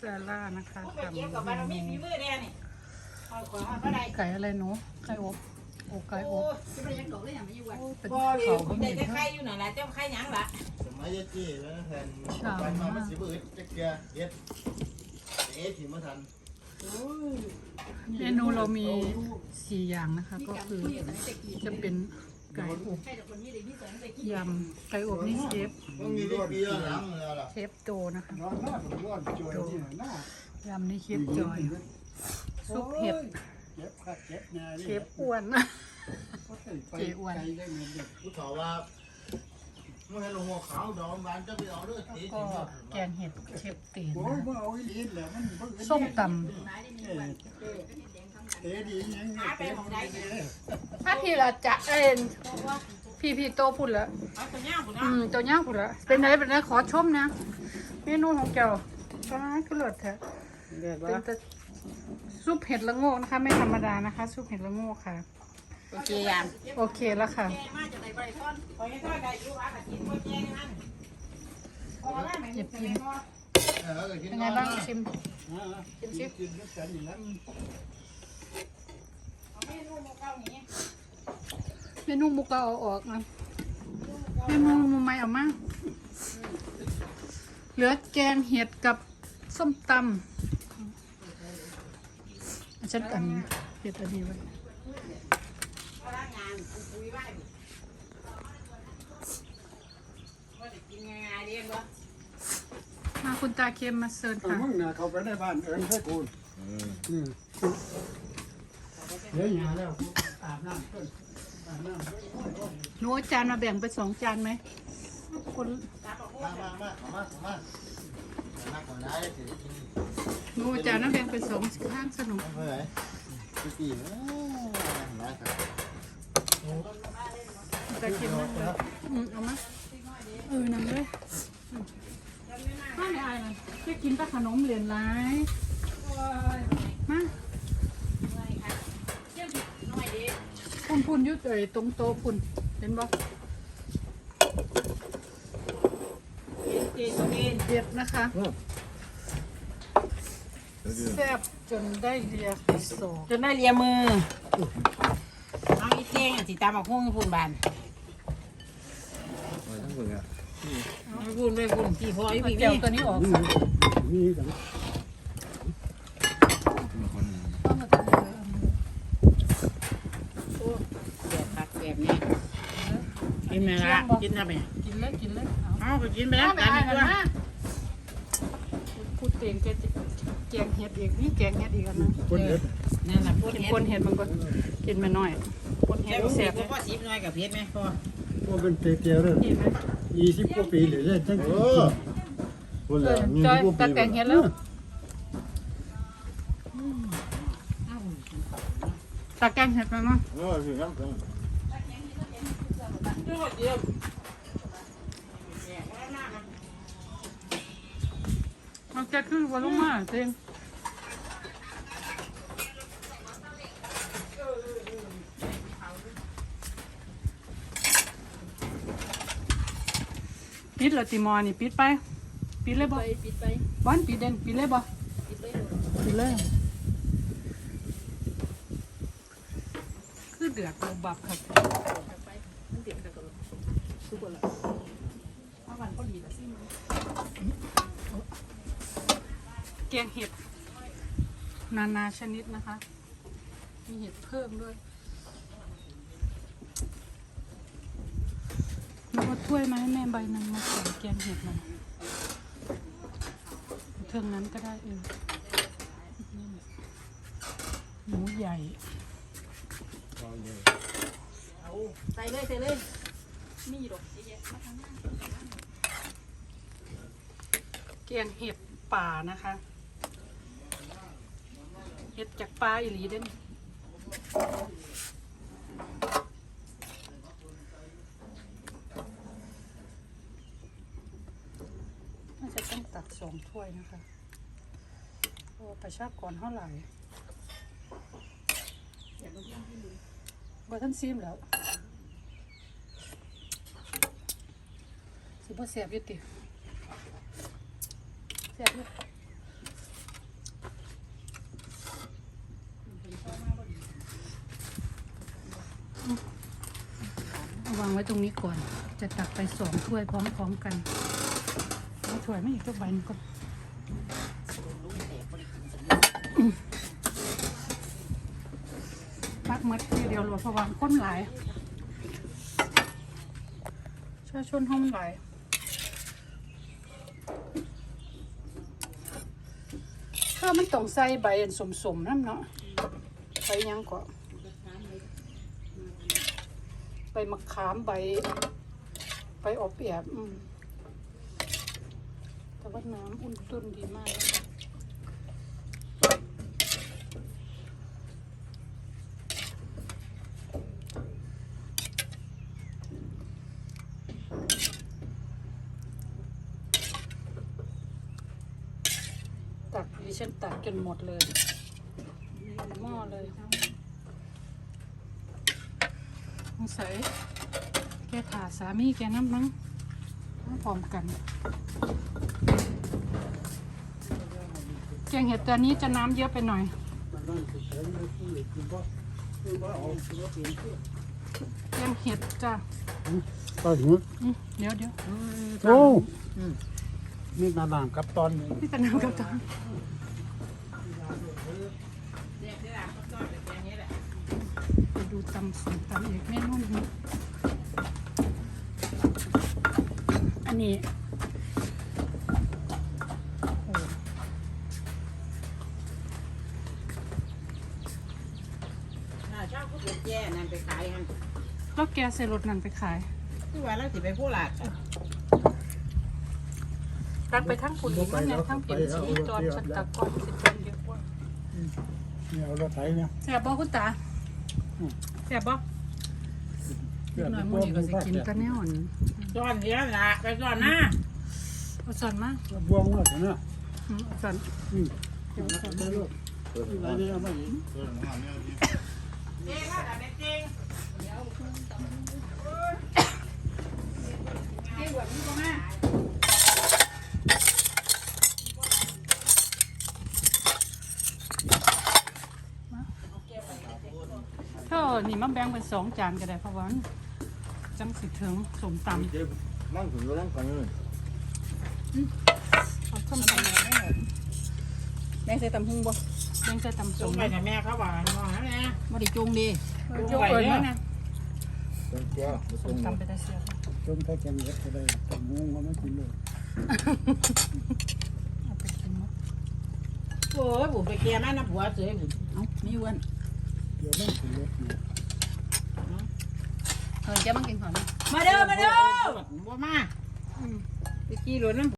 ซาร่านะคะทำเก็บกับมันเรามีฝีมือแน่นี่เอาของมาเท่าไหร่ไก่อะไรหนูไก่อบโอ้ไก่อโอ้บจะไปยังดอกเลยอย่างไม่อยู่วันโอ้เป็นบ่เขาดิก็มีแต่จะเท่าไข่อยู่นั่นแหละเจ้าไข่ยังละสมัยยะจี้แล้วแทนไปมามันสิบอึดจะเกลือเด็ดเอ๊ะถิ่มาทันเมนูเรามีสี่อย่างนะคะ ก็คือจะเป็น ไก่อบใครแต่คนนี้ได้พี่สอนไปกินยำไก่อบนี่เชฟต้องมีปีย้อนหลังเลยล่ะเชฟโตนะคะนอนหน้าผมร้อนจอยที่หน้ายำนี่เชฟจอยซุปเห็ดเจ็บขาดเจ็บแน่เชฟอ้วนเจ๊อ้วนผู้ถอว่าเมื่อให้ลงหัวขาวดองบานจะไปเอาด้วยตีก็ถิ่แกงเห็ดเชฟตีนโอ้ยนะว่าเอาอีหลีนแหละมันเบิ่งส้มต เตะดียังไงเตะดีำถ้าพี่ละจะเอ็นพี่พี่โตพูดแล้วเอาตัวย่างคุณอืเนาะมตัวย่างพูดแล้วเป็นไรเป็นไรขอชมนะเมนูของเจ้าฟ้าก็เลิศแท้เดือดเป็นแต่ซุปเห็ดละโงกนะคะ ไม่ธรรมดานะคะ ซุปเห็ดละโงกค่ะ โอเคยามโอเคแล้วค่ะมาจากไหนไปทอนไปทอนได้อยู่ว่ากับกินบ่แจ้งนั่นพอแล้วไหมเจ็บกินเออก็กินเป็นนไงอนบ้างนะชิมกินกินกันอยู่ แล้วเอาเมนูมาเข้านี้เมนูมุกเราเอาออกนะเมนูมุมไม่เอามาเหลือแกงเห็ดกับส้มตำอะฉันอันนี้เห็ดอันนี้ไว้พนักงานคุยไว้ว่าจะกินง่ายๆเรียนบ่มาคุณตาเค็มมาเซิร์นค่ะมึงน่ะเขาไปในบ้านเอิญให้กูอืม เดี๋ยวอย่าแล้วอาบน้ำต้นอาบน้ำหนูเอาจานมาแบ่งเป็นสองจานไหมคนมามามาเอามาเอามานักกว่าได้สิกินหนูเอาจานมาแบ่งเป็นสองข้างสนุกเมื่อไหร่พี่ปีเออนะครับตาเค็มมากเลยอืมเอามาเออนำเลยอืมมาไม่อายเลยจะกินแต่ขนมเหรียญร้ายมา น้อยดี พุ่นพุ่นอยุดเอ่ยตรงโต๊ะพุ่นเห็นบ่เจสุกินเด็ดนะคะ แซ่บจนได้เรียกโซจนได้เลียมือเอาอีเจงสิตามมาพุ่งพุ่นบาน ทั้งหมดอะพุ่นไปพุ่นที่พออยู่พี่แก้วตัวนี้ออกค่ะนี่กัน ต้องมาทำเลย แบบผักแบบนี้กิ นไหมล่ะกินทำไมกินเลยกินเลยเอาเอาก็กินไปแล้วเอาไปกันอายดีกันกว่านะพูดเตียงแกจะแกงเห็ดอีกนี่แกงเห็ดอีกอันนะคนเด็ดนั่นแหละพูดกินเห็ดคนเห็ดมันก็กินมาหน่อยคนเห็แค่ดพูดแซ่เห็บดเพราะว่าสีน้อยกับเพชรไหมพ่อว่าเป็นเตี้ยๆเลยกินไหมยี่สิบกว่าปีเลยทั้งเออพูดเอเลยอมีจอยผู้ตาปีแกงเห็ดแล้วตาแกงเห็ดมาเนาะเออคือครับเดียว มันจะขึ้นวันลงมาเตียงปิดเหรอติมอนี่ปิดไป ปิดเลยบ่ปิดไปบอนปิดเด่นปิดเลยบ่ปิดไปปิดเลยคือเดือดเราบับครับ มันเกกันทุกคนละถ้าวันก็ดีละสิมันแกงเห็ด นานาชนิดนะคะ มีเห็ดเพิ่มด้วยแล้วก็ถ้วยมาให้แม่ใบหนึงมาใส่แกงเห็ดหน่อยเทิงนั้นก็ได้เออนี่แหละหมูใหญ่ เอา ใส่เลยใส่เลยมีดอกเยอะมาทางนั้นแกงเห็ดป่านะคะ เห็ดจากป่าอีหลีเด่นน่าจะต้องตักสองถ้วยนะคะเพราะว่าประชากรเท่าไหร่บ่ท่านซีมแล้ว บ่แสบอยู่ติเสบอยู่เอาวางไว้ตรงนี้ก่อน จะตักไปสองถ้วยพร้อมๆกันเอาถ้วยไม่อีกตัวใบนึงก็ปักมัดทีเดียวรวมพระวังก้นไหลายชาชนห้องไหล ถ้ามันต้องใส่ใบอันสมๆนั่นเนาะใบยังก่อนใบมะขามใบใบอบเปียบอืมแต่ว่าน้ำอุ่นตุ้นดีมากเลย ดิฉันตักจนหมดเลยหม้อเลยสงสัยแกขาสามีแกน้ำมั้งมาพร้อมกัน แกงเห็ดตัวนี้จะน้ำเยอะไปหน่อยมันนั่นคือแข็งเลยที่คือว่าคือว่าเอาคือว่าเป็นเพื่อแกงเห็ดจ้ะก็หิวอืมเดี๋ยวเดี๋ยวโอ้มีนาดามกับตอนนี้พี่ตะนาวกับตอนเด็กที่หลังก็ต้อน ไปดูตำส้มตำอีกเมนูหนึงอันนี้โอ้น่าชอบก็เป็นแย่นั่นไปขายกันแล้วแกใส่รถนั่นไปขายที่ว่าเราสิไปผู้หลักตักไปทั้งผุนมันเนี่ยทั้งเปลี่ยนสีจอนฉันตักก่อนสิจอนเยอะกว่าเนี่ยเอารถไถเนี่ยแซ่บบ่คุณตาแซ่บบ่เพื่อนหน่อยพมื้วอกนี้ก็สิกินกักันแน่อ่อนต้อนเดียวละไปต้อนหน้าเอาสอนมาบวงว่าเนี่ยอืมเอาสอนอืมเอาไปลูกอะไรเนี่ยเอามาอีกเออหอมเนี่ยเจ๊ก็แต่เป็นจริงเธ อนี่มาแบ่งเป็นสองจานก็ได้เพราะว่ามันจังสิถึงสมตำเจ็บนั่งถึงก็นั่งกันเลยเอาส้มตำได้หมดแม่ใส่ตำหุงบ่แบ่งใส่ตำจส้งมไปแต่แม่เขาบอกมองนะแม่บ่ได้จุงดีโยกเอิญมานะเป็นแก้วส้มตำไปได้เสียบจมถ้าแกงเล็กก็ได้ตำงงก็ไม่กินเลยเอาไปกินหมดโอ้ยบุไปเกียร์แม่น้ำผัวเสือบุ เอ้ามีอ้วนเดี๋ยวไม่กินเล็ก เนี่ยเออแกมากินข้าวนี่มาเด้อมาเด้อบ่มาอืมไปกี่รถน้ำ